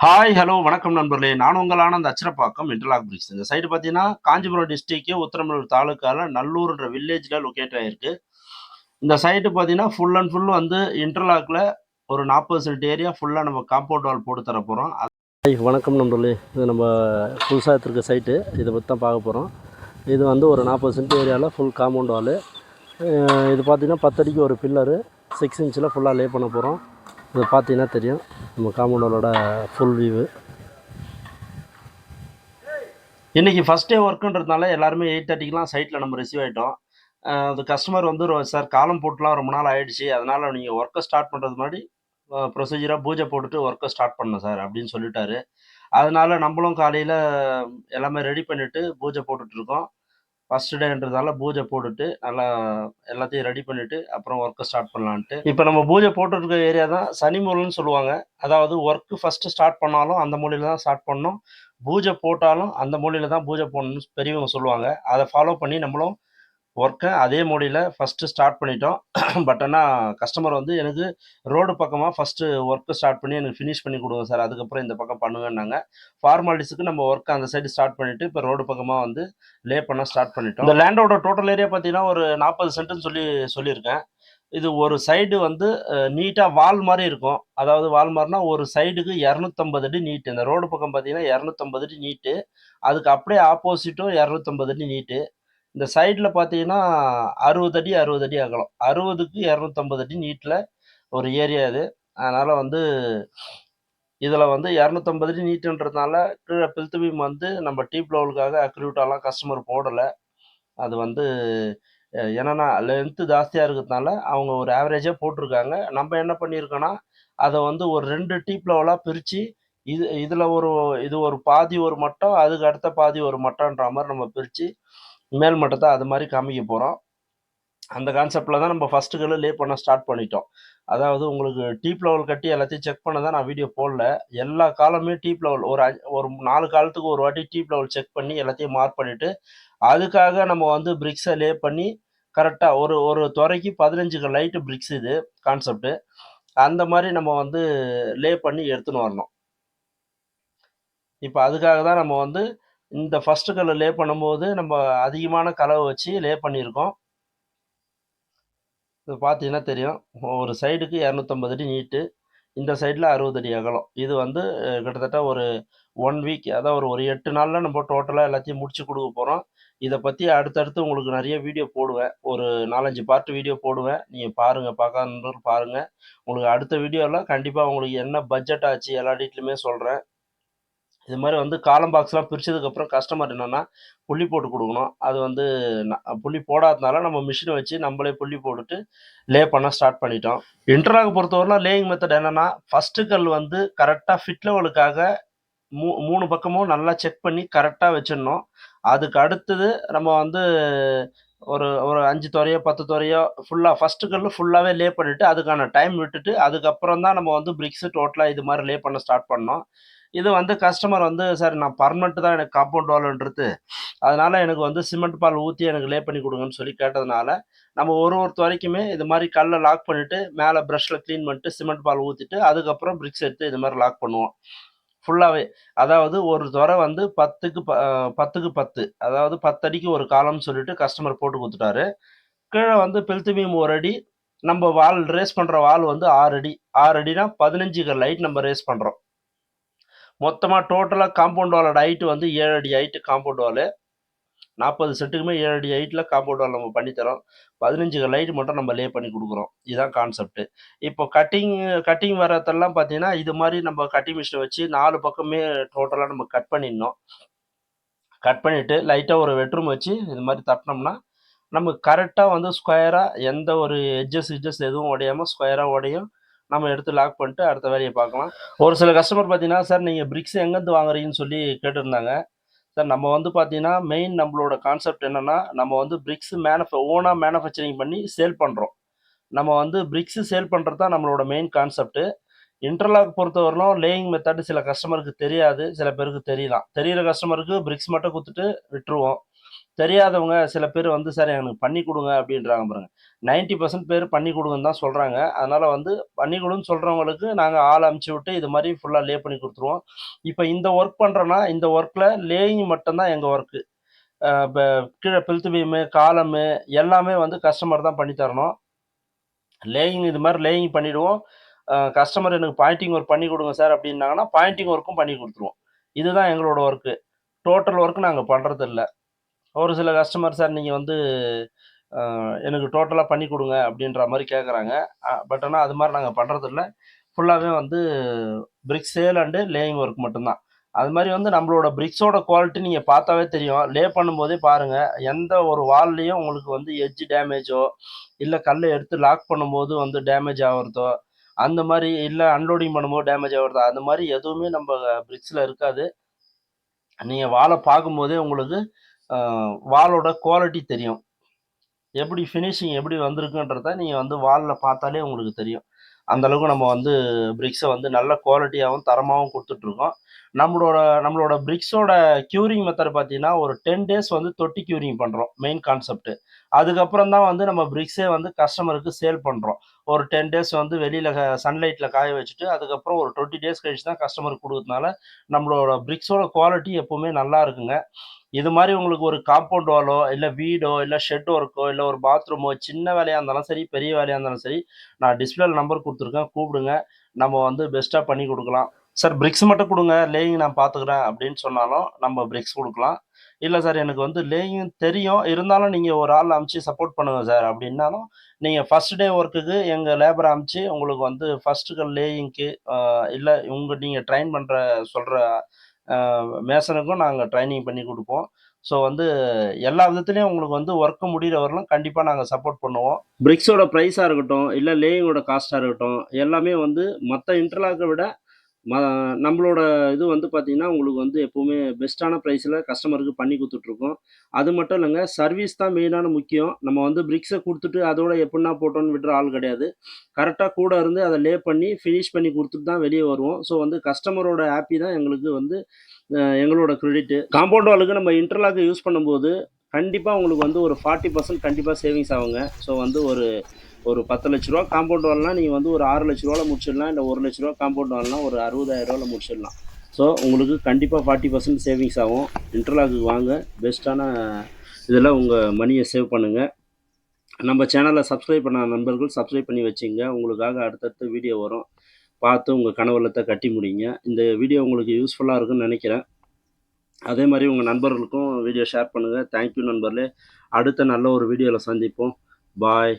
Hi hello வணக்கம் நண்பர்களே. நான் உங்களான அந்த அச்சரப்பாக்கம் இன்டர்லாக் பிரிக்ஸ் இந்த சைடு பார்த்தீங்கன்னா காஞ்சிபுரம் டிஸ்ட்ரிக்ட் உத்தரமலூர் தாலுக்கால நல்லூர்ன்ற வில்லேஜில் லொக்கேட் ஆகிருக்கு இந்த சைட்டு பார்த்தீங்கன்னா ஃபுல் அண்ட் ஃபுல் வந்து இன்டர்லாக்ல ஒரு நாற்பது சென்ட் ஏரியா ஃபுல்லாக நம்ம காம்பவுண்ட் வால் போட்டு தர போகிறோம் வணக்கம் நண்பர்களே. இது நம்ம புதுசாக எடுத்துருக்க சைட்டு இதை பற்றி தான் பார்க்க போகிறோம் இது வந்து ஒரு நாற்பது சென்ட் ஏரியாவில் ஃபுல் காம்பவுண்ட் வால் இது பார்த்தீங்கன்னா பத்தடிக்கு ஒரு பில்லரு சிக்ஸ் இன்ச்சில் ஃபுல்லாக லே பண்ண போகிறோம் இது பார்த்தீங்கன்னா தெரியும். நம்ம காம்பவுண்டோட ஃபுல் வியூவு இன்றைக்கி ஃபஸ்ட் டே ஒர்க்குன்றதுனால எல்லாருமே எயிட் தேர்ட்டிக்கெலாம் சைட்டில் நம்ம ரிசீவ் ஆகிட்டோம் அது கஸ்டமர் வந்து சார் காலம் போட்டுலாம் ரொம்ப நாள் ஆகிடுச்சு அதனால் நீங்கள் ஒர்க்கை ஸ்டார்ட் பண்ணுறது முன்னாடி ப்ரொசீஜராக பூஜை போட்டுட்டு ஒர்க்கை ஸ்டார்ட் பண்ணணும் சார் அப்படின்னு சொல்லிட்டாரு. அதனால் நம்மளும் காலையில் எல்லாமே ரெடி பண்ணிவிட்டு பூஜை போட்டுட்ருக்கோம் ஃபர்ஸ்ட் டேன்றதால பூஜை போட்டுட்டு நல்லா எல்லாத்தையும் ரெடி பண்ணிவிட்டு அப்புறம் ஒர்க்கை ஸ்டார்ட் பண்ணலான்ட்டு. இப்போ நம்ம பூஜை போட்டுருக்க ஏரியா தான் சனிமூலன்னு சொல்லுவாங்க. அதாவது ஒர்க்கு ஃபஸ்ட்டு ஸ்டார்ட் பண்ணாலும் அந்த மூலையில் தான் ஸ்டார்ட் பண்ணணும். பூஜை போட்டாலும் அந்த மூலையில் தான் பூஜை போடணும்னு பெரியவங்க சொல்லுவாங்க. அதை ஃபாலோ பண்ணி நம்மளும் ஒர்க்கை அதே மொழியில் ஃபஸ்ட்டு ஸ்டார்ட் பண்ணிட்டோம். பட் ஆனால் கஸ்டமர் வந்து எனக்கு ரோடு பக்கமாக ஃபஸ்ட்டு ஒர்க்கு ஸ்டார்ட் பண்ணி எனக்கு ஃபினிஷ் பண்ணி கொடுங்க சார் அதுக்கப்புறம் இந்த பக்கம் பண்ணுவேன்னாங்க ஃபார்மாலிட்டிஸுக்கு நம்ம ஒர்க்கை அந்த சைடு ஸ்டார்ட் பண்ணிவிட்டு இப்போ ரோடு பக்கமாக வந்து லே பண்ண ஸ்டார்ட் பண்ணிட்டோம். இந்த லேண்டோட டோட்டல் ஏரியா பார்த்தீங்கன்னா ஒரு நாற்பது சென்ட்னு சொல்லி சொல்லியிருக்கேன். இது ஒரு சைடு வந்து நீட்டாக வால் மாதிரி இருக்கும். அதாவது வால் மாதிரினா ஒரு சைடுக்கு இரநூத்தம்பது அடி நீட்டு இந்த ரோடு பக்கம் பார்த்தீங்கன்னா இரநூத்தம்பது அடி நீட்டு அதுக்கு அப்படியே ஆப்போசிட்டும் இரநூத்தம்பது அடி நீட்டு இந்த சைடில் பார்த்தீங்கன்னா அறுபது அடி அறுபது அடி அகலம். அறுபதுக்கு இரநூத்தம்பது அடி நீட்டில் ஒரு ஏரியா இது. அதனால் வந்து இதில் வந்து இரநூத்தம்பது அடி நீட்டுன்றதுனால கீழே பில்த்து பீம் வந்து நம்ம டீப் லெவலுக்காக அக்ரியூட்டாலாம் கஸ்டமர் போடலை. அது வந்து என்னென்னா லென்த்து ஜாஸ்தியாக இருக்கிறதுனால அவங்க ஒரு ஆவரேஜாக போட்டிருக்காங்க. நம்ம என்ன பண்ணியிருக்கோன்னா அதை வந்து ஒரு ரெண்டு டீப் லெவலாக பிரித்து இது இதில் ஒரு இது ஒரு பாதி ஒரு மட்டம் அதுக்கு அடுத்த பாதி ஒரு மட்டம்ன்ற மாதிரி நம்ம பிரித்து மேல் மட்டத்தை அது மாதிரி காமிக்க போகிறோம் அந்த கான்செப்டில் தான் நம்ம ஃபஸ்ட்டு கல்லு லே பண்ண ஸ்டார்ட் பண்ணிட்டோம். அதாவது உங்களுக்கு டீப் லெவல் கட்டி எல்லாத்தையும் செக் பண்ண தான் நான் வீடியோ போடல. எல்லா காலமே டீப் லெவல் ஒரு அஞ்சு ஒரு நாலு காலத்துக்கு ஒரு வாட்டி டீப் லெவல் செக் பண்ணி எல்லாத்தையும் மார்க் பண்ணிவிட்டு அதுக்காக நம்ம வந்து பிரிக்ஸை லே பண்ணி கரெக்டாக ஒரு ஒரு துறைக்கு பதினஞ்சுக்கு லைட்டு பிரிக்ஸ் இது கான்செப்ட்டு அந்த மாதிரி நம்ம வந்து லே பண்ணி எடுத்துன்னு வரணும். இப்போ அதுக்காக தான் நம்ம வந்து இந்த ஃபஸ்ட்டு கல்லை லே பண்ணும்போது நம்ம அதிகமான கலவை வச்சு லே பண்ணியிருக்கோம். இது பார்த்தீங்கன்னா தெரியும். ஒரு சைடுக்கு இரநூத்தம்பது அடி நீட்டு இந்த சைடில் அறுபது அடி அகலம். இது வந்து கிட்டத்தட்ட ஒரு ஒன் வீக் அதாவது ஒரு ஒரு எட்டு நாளில் நம்ம டோட்டலாக எல்லாத்தையும் முடிச்சு கொடுக்க போகிறோம் இதை பற்றி அடுத்தடுத்து உங்களுக்கு நிறைய வீடியோ போடுவேன். ஒரு நாலஞ்சு பார்ட் வீடியோ போடுவேன். நீங்கள் பாருங்கள் பார்க்காதவர்கள் பாருங்கள் உங்களுக்கு அடுத்த வீடியோவில் கண்டிப்பாக உங்களுக்கு என்ன பட்ஜெட் ஆச்சு எல்லா டீட்டெயிலுமே சொல்கிறேன் இது மாதிரி வந்து காலம் பாக்ஸ்லாம் பிரித்ததுக்கப்புறம் கஸ்டமர் என்னென்னா புள்ளி போட்டு கொடுக்கணும். அது வந்து புள்ளி போடாதனால நம்ம மிஷினை வச்சு நம்மளே புள்ளி போட்டுட்டு லே பண்ண ஸ்டார்ட் பண்ணிட்டோம். இன்டர்லாக் பொறுத்தவரைலாம் லேயிங் மெத்தட் என்னென்னா ஃபஸ்ட்டு கல் வந்து கரெக்டாக ஃபிட் லெவலுக்காக மூ மூணு பக்கமும் நல்லா செக் பண்ணி கரெக்டாக வச்சிடணும். அதுக்கு அடுத்தது நம்ம வந்து ஒரு ஒரு அஞ்சு துறையோ பத்து துறையோ ஃபுல்லாக ஃபஸ்ட்டு கல்லு ஃபுல்லாகவே லே பண்ணிவிட்டு அதுக்கான டைம் விட்டுட்டு அதுக்கப்புறம் தான் நம்ம வந்து பிரிக்ஸு டோட்டலாக இது மாதிரி லே பண்ண ஸ்டார்ட் பண்ணோம். இது வந்து கஸ்டமர் வந்து சார் நான் பர்மனெண்ட் தான் எனக்கு காம்பவுண்ட் வால்ன்றது அதனால் எனக்கு வந்து சிமெண்ட் பால் ஊற்றி எனக்கு லே பண்ணி கொடுங்கன்னு சொல்லி கேட்டதுனால நம்ம ஒரு ஒரு துறைக்குமே இது மாதிரி கல்லை லாக் பண்ணிவிட்டு மேலே ப்ரஷில் க்ளீன் பண்ணிட்டு சிமெண்ட் பால் ஊற்றிட்டு அதுக்கப்புறம் பிரிக்ஸ் எடுத்து இது மாதிரி லாக் பண்ணுவோம். ஃபுல்லாகவே அதாவது ஒரு துறை வந்து பத்துக்கு ப பத்துக்கு பத்து. அதாவது பத்தடிக்கு ஒரு காலம்னு சொல்லிட்டு கஸ்டமர் போட்டு கொடுத்துட்டாரு. கீழே வந்து பெல்த்து பீம் ஒரு அடி நம்ம வால் ரேஸ் பண்ணுற வால் வந்து ஆறு அடி. ஆறு அடினா பதினஞ்சு லைட் நம்ம ரேஸ் பண்ணுறோம் மொத்தமாக டோட்டலாக காம்பவுண்ட் வாலோட ஹைட்டு வந்து ஏழு அடி ஹைட்டு காம்பவுண்ட் வாலு நாற்பது செட்டுக்குமே ஏழு அடி ஹைட்டில் காம்பவுண்ட் வால் நம்ம பண்ணித்தரோம் பதினஞ்சு லைட் மட்டும் நம்ம லே பண்ணி கொடுக்குறோம். இதுதான் கான்செப்ட் இப்போ கட்டிங் கட்டிங் வரதெல்லாம் பார்த்தீங்கன்னா இது மாதிரி நம்ம கட்டிங் மிஷினை வச்சு நாலு பக்கமே டோட்டலாக நம்ம கட் பண்ணிடணும். கட் பண்ணிவிட்டு லைட்டாக ஒரு வெட்ரூம் வச்சு இது மாதிரி தட்டினோம்னா நமக்கு கரெக்டாக வந்து ஸ்கொயராக எந்த ஒரு எட்ஜஸ் எட்ஜஸ் எதுவும் உடையாமல் ஸ்கொயராக உடையும். நம்ம எடுத்து லாக் பண்ணிட்டு அடுத்த வேலையை பார்க்கலாம். ஒரு சில கஸ்டமர் பார்த்தீங்கன்னா சார் நீங்கள் பிரிக்ஸ் எங்கேருந்து வாங்குறீங்கன்னு சொல்லி கேட்டிருந்தாங்க. சார் நம்ம வந்து பார்த்தீங்கன்னா மெயின் நம்மளோட கான்செப்ட் என்னென்னா நம்ம வந்து பிரிக்ஸ் மேனுஃப ஓனாக மேனுஃபேக்சரிங் பண்ணி சேல் பண்ணுறோம் நம்ம வந்து பிரிக்ஸ் சேல் பண்ணுறது தான் நம்மளோட மெயின் கான்செப்ட்டு இன்டர்லாக் பொறுத்தவரையிலும் லேயிங் மெத்தட் சில கஸ்டமருக்கு தெரியாது சில பேருக்கு தெரியலாம். தெரியிற கஸ்டமருக்கு பிரிக்ஸ் மட்டும் கொடுத்துட்டு விட்டுருவோம். தெரியாதவங்க சில பேர் வந்து சார் எனக்கு பண்ணி கொடுங்க அப்படின்றாங்க பாருங்க. நைன்டி பர்சன்ட் பேர் பண்ணி கொடுங்கன்னு தான் சொல்கிறாங்க அதனால் வந்து பண்ணி கொடுன்னு சொல்கிறவங்களுக்கு நாங்கள் ஆள் அமுச்சு விட்டு இது மாதிரி ஃபுல்லாக லே பண்ணி கொடுத்துருவோம். இப்போ இந்த ஒர்க் பண்ணுறோன்னா இந்த ஒர்க்கில் லேயிங் மட்டும்தான் எங்கள் ஒர்க்கு இப்போ கீழே பில்த்து பீமு காலமு எல்லாமே வந்து கஸ்டமர் தான் பண்ணி தரணும். லேயிங் இது மாதிரி லேயிங் பண்ணிவிடுவோம் கஸ்டமர் எனக்கு பாயிண்டிங் ஒர்க் பண்ணி கொடுங்க சார் அப்படின்னாங்கன்னா பாயிண்டிங் ஒர்க்கும் பண்ணி கொடுத்துருவோம். இதுதான் எங்களோட ஒர்க்கு டோட்டல் ஒர்க் நாங்கள் பண்ணுறதில்ல ஒரு சில கஸ்டமர் சார் நீங்கள் வந்து எனக்கு டோட்டலாக பண்ணி கொடுங்க அப்படின்ற மாதிரி கேட்குறாங்க பட் ஆனால் அது மாதிரி நாங்கள் பண்ணுறதில்ல ஃபுல்லாகவே வந்து brick sale and laying work மட்டும்தான். அது மாதிரி வந்து நம்மளோட பிரிக்ஸோட குவாலிட்டி நீங்கள் பார்த்தாவே தெரியும். லே பண்ணும்போதே பாருங்கள் எந்த ஒரு வால்லையும் உங்களுக்கு வந்து எஜ்ஜு டேமேஜோ இல்லை கல்லை எடுத்து லாக் பண்ணும்போது வந்து டேமேஜ் ஆகிறதோ அந்த மாதிரி இல்லை அன்லோடிங் பண்ணும்போது டேமேஜ் ஆகிறதோ அந்த மாதிரி எதுவுமே நம்ம பிரிக்ஸில் இருக்காது. நீங்கள் வாழை பார்க்கும்போதே உங்களுக்கு வாலோட குவாலிட்டி தெரியும். எப்படி ஃபினிஷிங் எப்படி வந்திருக்குன்றத நீங்கள் வந்து வாலில் பார்த்தாலே உங்களுக்கு தெரியும். அந்த அளவுக்கு நம்ம வந்து பிரிக்ஸை வந்து நல்ல குவாலிட்டியாகவும் தரமாகவும் கொடுத்துட்ருக்கோம். நம்மளோட நம்மளோட பிரிக்ஸோட க்யூரிங் மெத்தட் பார்த்தீங்கன்னா ஒரு டென் டேஸ் வந்து தொட்டி க்யூரிங் பண்ணுறோம் மெயின் கான்செப்ட் அதுக்கப்புறம் தான் வந்து நம்ம பிரிக்ஸே வந்து கஸ்டமருக்கு சேல் பண்ணுறோம் ஒரு டென் டேஸ் வந்து வெளியில் சன்லைட்டில் காய வச்சுட்டு அதுக்கப்புறம் ஒரு டுவெண்ட்டி டேஸ் கழிச்சு தான் கஸ்டமருக்கு கொடுக்கறதுனால நம்மளோட பிரிக்ஸோட குவாலிட்டி எப்போவுமே நல்லா இருக்குங்க. இது மாதிரி உங்களுக்கு ஒரு காம்பவுண்ட் வாலோ இல்லை வீடோ இல்லை ஷெட் ஒர்க்கோ இல்லை ஒரு பாத்ரூமோ சின்ன வேலையாக இருந்தாலும் சரி பெரிய வேலையாக இருந்தாலும் சரி நான் டிஸ்பிளேல நம்பர் கொடுத்துருக்கேன் கூப்பிடுங்க. நம்ம வந்து பெஸ்ட்டாக பண்ணி கொடுக்கலாம். சார் பிரிக்ஸ் மட்டும் கொடுங்க லேயிங் நான் பார்த்துக்கிறேன் அப்படின்னு சொன்னாலும் நம்ம பிரிக்ஸ் கொடுக்கலாம். இல்லை சார் எனக்கு வந்து லேயிங் தெரியும். இருந்தாலும் நீங்கள் ஒரு ஆள் அமுச்சு சப்போர்ட் பண்ணுங்கள் சார். அப்படின்னாலும் நீங்கள் ஃபஸ்ட் டே ஒர்க்குக்கு எங்கள் லேபர் அமுச்சு உங்களுக்கு வந்து ஃபஸ்ட்டுக்கு லேயிங்க்கு இல்லை உங்கள் நீங்கள் ட்ரைன் பண்ணுற சொல்கிற மேசனுக்கும் நாங்கள் ட்ரைனிங் பண்ணி கொடுப்போம். ஸோ வந்து எல்லா விதத்துலேயும் உங்களுக்கு வந்து ஒர்க்கு முடிகிற கண்டிப்பாக நாங்கள் சப்போர்ட் பண்ணுவோம். பிரிக்ஸோட ப்ரைஸாக இருக்கட்டும் இல்லை லேயிங்கோட காஸ்ட்டாக இருக்கட்டும் எல்லாமே வந்து மற்ற இன்டர்லாக்கை விட ம நம்மளோட இது வந்து பார்த்திங்கன்னா உங்களுக்கு வந்து எப்போவுமே பெஸ்ட்டான ப்ரைஸில் கஸ்டமருக்கு பண்ணி கொடுத்துட்ருக்கோம். அது மட்டும் இல்லைங்க சர்வீஸ் தான் மெயினான முக்கியம். நம்ம வந்து பிரிக்ஸை கொடுத்துட்டு அதோட எப்படின்னா போட்டோன்னு விடுற ஆள் கிடையாது. கரெக்டாக கூட இருந்து அதை லே பண்ணி ஃபினிஷ் பண்ணி கொடுத்துட்டு தான் வெளியே வருவோம். ஸோ வந்து கஸ்டமரோட ஹாப்பி தான் எங்களுக்கு வந்து அஹ், எங்களோட கிரெடிட்டு காம்பவுண்ட் வாலுக்கு நம்ம இன்டர்லாக் யூஸ் பண்ணும்போது கண்டிப்பாக உங்களுக்கு வந்து ஒரு ஃபார்ட்டி பர்சன்ட் கண்டிப்பாக சேவிங்ஸ் ஆகுங்க. ஸோ வந்து ஒரு ஒரு பத்து லட்ச ரூபா காம்பவுண்ட் வரலாம் நீங்கள் வந்து ஒரு ஆறு லட்ச ரூபாவில் முடிச்சிடலாம். இல்லை ஒரு லட்ச ரூபா காம்பவுண்ட் வரலாம் ஒரு அறுபதாயிரம் ரூபாவில் முடிச்சிடலாம். ஸோ உங்களுக்கு கண்டிப்பாக ஃபார்ட்டி பர்சன்ட் சேவிங்ஸ் ஆகும். இன்டர்லாக்கு வாங்க. பெஸ்ட்டான இதில் உங்கள் மணியை சேவ் பண்ணுங்கள் நம்ம சேனலை சப்ஸ்கிரைப் பண்ண நண்பர்கள் சப்ஸ்கிரைப் பண்ணி வச்சுங்க. உங்களுக்காக அடுத்தடுத்த வீடியோ வரும். பார்த்து உங்கள் கனவுலத்தை கட்டி முடிங்க. இந்த வீடியோ உங்களுக்கு யூஸ்ஃபுல்லாக இருக்குன்னு நினைக்கிறேன். அதே மாதிரி உங்கள் நண்பர்களுக்கும் வீடியோ ஷேர் பண்ணுங்கள் தேங்க்யூ நண்பர்களே. அடுத்த நல்ல ஒரு வீடியோவில் சந்திப்போம். பாய்